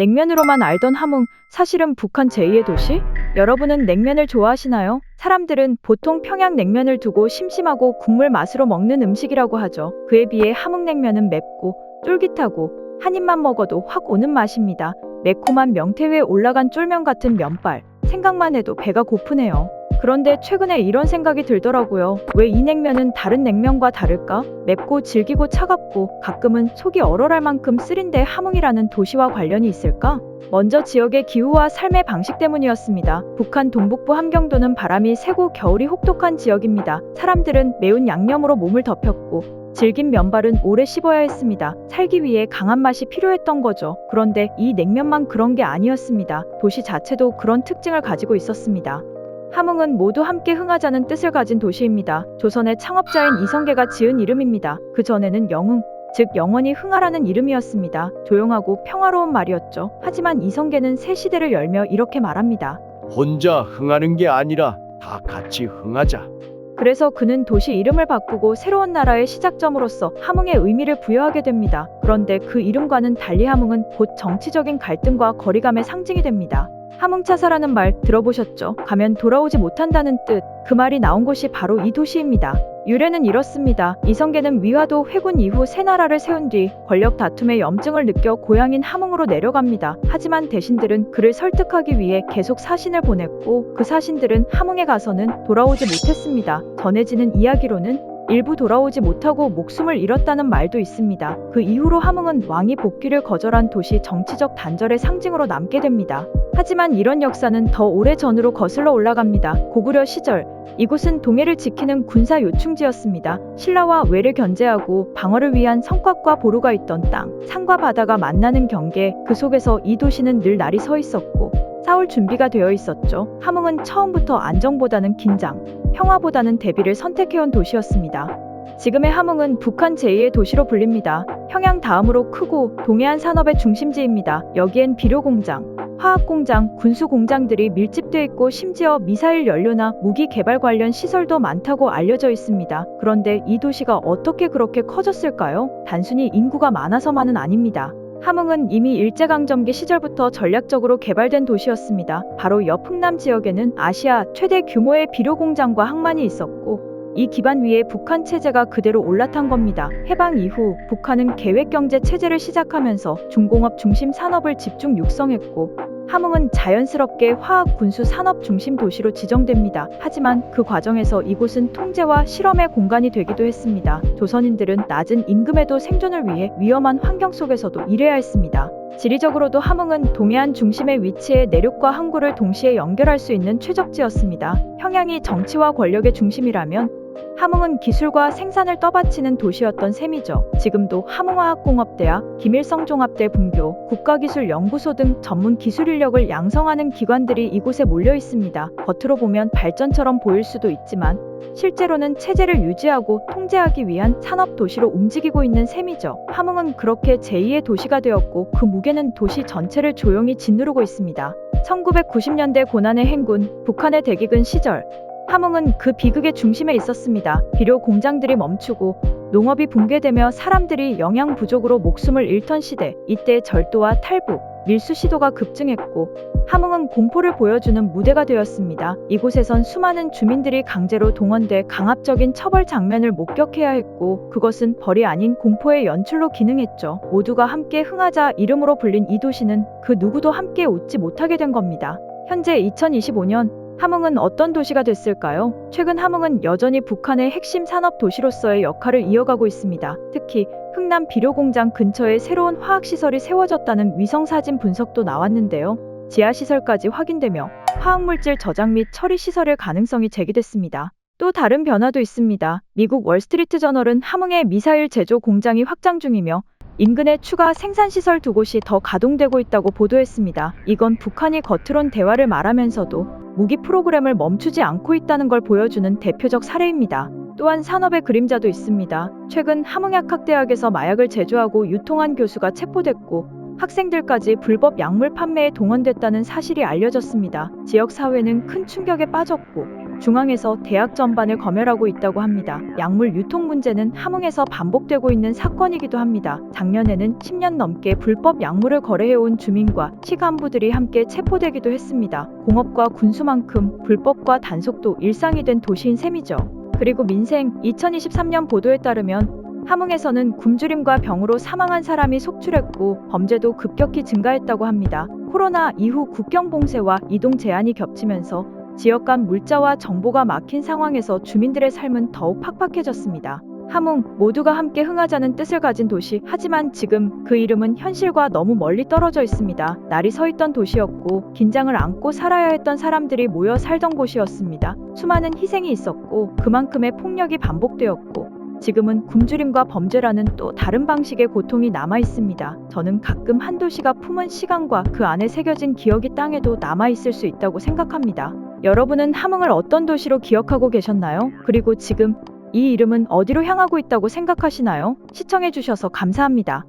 냉면으로만 알던 함흥, 사실은 북한 제2의 도시? 여러분은 냉면을 좋아하시나요? 사람들은 보통 평양 냉면을 두고 심심하고 국물 맛으로 먹는 음식이라고 하죠. 그에 비해 함흥냉면은 맵고 쫄깃하고 한 입만 먹어도 확 오는 맛입니다. 매콤한 명태 위에 올라간 쫄면 같은 면발. 생각만 해도 배가 고프네요. 그런데 최근에 이런 생각이 들더라고요. 왜 이 냉면은 다른 냉면과 다를까? 맵고 질기고 차갑고 가끔은 속이 얼얼할 만큼 쓰린데 함흥이라는 도시와 관련이 있을까? 먼저 지역의 기후와 삶의 방식 때문이었습니다. 북한 동북부 함경도는 바람이 세고 겨울이 혹독한 지역입니다. 사람들은 매운 양념으로 몸을 덮였고 질긴 면발은 오래 씹어야 했습니다. 살기 위해 강한 맛이 필요했던 거죠. 그런데 이 냉면만 그런 게 아니었습니다. 도시 자체도 그런 특징을 가지고 있었습니다. 함흥은 모두 함께 흥하자는 뜻을 가진 도시입니다. 조선의 창업자인 이성계가 지은 이름입니다. 그 전에는 영흥, 즉 영원히 흥하라는 이름이었습니다. 조용하고 평화로운 말이었죠. 하지만 이성계는 새 시대를 열며 이렇게 말합니다. 혼자 흥하는 게 아니라 다 같이 흥하자. 그래서 그는 도시 이름을 바꾸고 새로운 나라의 시작점으로서 함흥의 의미를 부여하게 됩니다. 그런데 그 이름과는 달리 함흥은 곧 정치적인 갈등과 거리감의 상징이 됩니다. 함흥차사라는 말 들어보셨죠? 가면 돌아오지 못한다는 뜻. 그 말이 나온 곳이 바로 이 도시입니다. 유래는 이렇습니다. 이성계는 위화도 회군 이후 새 나라를 세운 뒤 권력 다툼의 염증을 느껴 고향인 함흥으로 내려갑니다. 하지만 대신들은 그를 설득하기 위해 계속 사신을 보냈고 그 사신들은 함흥에 가서는 돌아오지 못했습니다. 전해지는 이야기로는 일부 돌아오지 못하고 목숨을 잃었다는 말도 있습니다. 그 이후로 함흥은 왕이 복귀를 거절한 도시 정치적 단절의 상징으로 남게 됩니다. 하지만 이런 역사는 더 오래 전으로 거슬러 올라갑니다. 고구려 시절 이곳은 동해를 지키는 군사 요충지였습니다. 신라와 외를 견제하고 방어를 위한 성곽과 보루가 있던 땅, 산과 바다가 만나는 경계, 그 속에서 이 도시는 늘 날이 서 있었고 싸울 준비가 되어 있었죠. 함흥은 처음부터 안정보다는 긴장, 평화보다는 대비를 선택해온 도시였습니다. 지금의 함흥은 북한 제2의 도시로 불립니다. 평양 다음으로 크고 동해안 산업의 중심지입니다. 여기엔 비료 공장, 화학 공장, 군수 공장들이 밀집돼 있고 심지어 미사일 연료나 무기 개발 관련 시설도 많다고 알려져 있습니다. 그런데 이 도시가 어떻게 그렇게 커졌을까요? 단순히 인구가 많아서만은 아닙니다. 함흥은 이미 일제강점기 시절부터 전략적으로 개발된 도시였습니다. 바로 옆 흥남 지역에는 아시아 최대 규모의 비료 공장과 항만이 있었고 이 기반 위에 북한 체제가 그대로 올라탄 겁니다. 해방 이후 북한은 계획 경제 체제를 시작하면서 중공업 중심 산업을 집중 육성했고 함흥은 자연스럽게 화학 군수 산업 중심 도시로 지정됩니다. 하지만 그 과정에서 이곳은 통제와 실험의 공간이 되기도 했습니다. 조선인들은 낮은 임금에도 생존을 위해 위험한 환경 속에서도 일해야 했습니다. 지리적으로도 함흥은 동해안 중심의 위치해 내륙과 항구를 동시에 연결할 수 있는 최적지였습니다. 평양이 정치와 권력의 중심이라면 함흥은 기술과 생산을 떠받치는 도시였던 셈이죠. 지금도 함흥화학공업대학, 김일성 종합대 분교, 국가기술연구소 등 전문 기술 인력을 양성하는 기관들이 이곳에 몰려 있습니다. 겉으로 보면 발전처럼 보일 수도 있지만 실제로는 체제를 유지하고 통제하기 위한 산업 도시로 움직이고 있는 셈이죠. 함흥은 그렇게 제2의 도시가 되었고 그 무게는 도시 전체를 조용히 짓누르고 있습니다. 1990년대 고난의 행군, 북한의 대기근 시절 함흥은 그 비극의 중심에 있었습니다. 비료 공장들이 멈추고 농업이 붕괴되며 사람들이 영양 부족으로 목숨을 잃던 시대. 이때 절도와 탈북, 밀수 시도가 급증했고 함흥은 공포를 보여주는 무대가 되었습니다. 이곳에선 수많은 주민들이 강제로 동원돼 강압적인 처벌 장면을 목격해야 했고 그것은 벌이 아닌 공포의 연출로 기능했죠. 모두가 함께 흥하자 이름으로 불린 이 도시는 그 누구도 함께 웃지 못하게 된 겁니다. 현재 2025년 함흥은 어떤 도시가 됐을까요? 최근 함흥은 여전히 북한의 핵심 산업 도시로서의 역할을 이어가고 있습니다. 특히 흥남 비료 공장 근처에 새로운 화학 시설이 세워졌다는 위성 사진 분석도 나왔는데요. 지하 시설까지 확인되며 화학물질 저장 및 처리 시설의 가능성이 제기됐습니다. 또 다른 변화도 있습니다. 미국 월스트리트 저널은 함흥의 미사일 제조 공장이 확장 중이며 인근에 추가 생산시설 두 곳이 더 가동되고 있다고 보도했습니다. 이건 북한이 겉으론 대화를 말하면서도 무기 프로그램을 멈추지 않고 있다는 걸 보여주는 대표적 사례입니다. 또한 산업의 그림자도 있습니다. 최근 함흥약학대학에서 마약을 제조하고 유통한 교수가 체포됐고 학생들까지 불법 약물 판매에 동원됐다는 사실이 알려졌습니다. 지역 사회는 큰 충격에 빠졌고 중앙에서 대학 전반을 검열하고 있다고 합니다. 약물 유통 문제는 함흥에서 반복되고 있는 사건이기도 합니다. 작년에는 10년 넘게 불법 약물을 거래해온 주민과 시 간부들이 함께 체포되기도 했습니다. 공업과 군수만큼 불법과 단속도 일상이 된 도시인 셈이죠. 그리고 민생 2023년 보도에 따르면 함흥에서는 굶주림과 병으로 사망한 사람이 속출했고 범죄도 급격히 증가했다고 합니다. 코로나 이후 국경 봉쇄와 이동 제한이 겹치면서 지역 간 물자와 정보가 막힌 상황에서 주민들의 삶은 더욱 팍팍해졌습니다. 함흥 모두가 함께 흥하자는 뜻을 가진 도시 하지만 지금 그 이름은 현실과 너무 멀리 떨어져 있습니다. 날이 서 있던 도시였고 긴장을 안고 살아야 했던 사람들이 모여 살던 곳이었습니다. 수많은 희생이 있었고 그만큼의 폭력이 반복되었고 지금은 굶주림과 범죄라는 또 다른 방식의 고통이 남아 있습니다. 저는 가끔 한 도시가 품은 시간과 그 안에 새겨진 기억이 땅에도 남아 있을 수 있다고 생각합니다. 여러분은 함흥을 어떤 도시로 기억하고 계셨나요? 그리고 지금 이 이름은 어디로 향하고 있다고 생각하시나요? 시청해주셔서 감사합니다.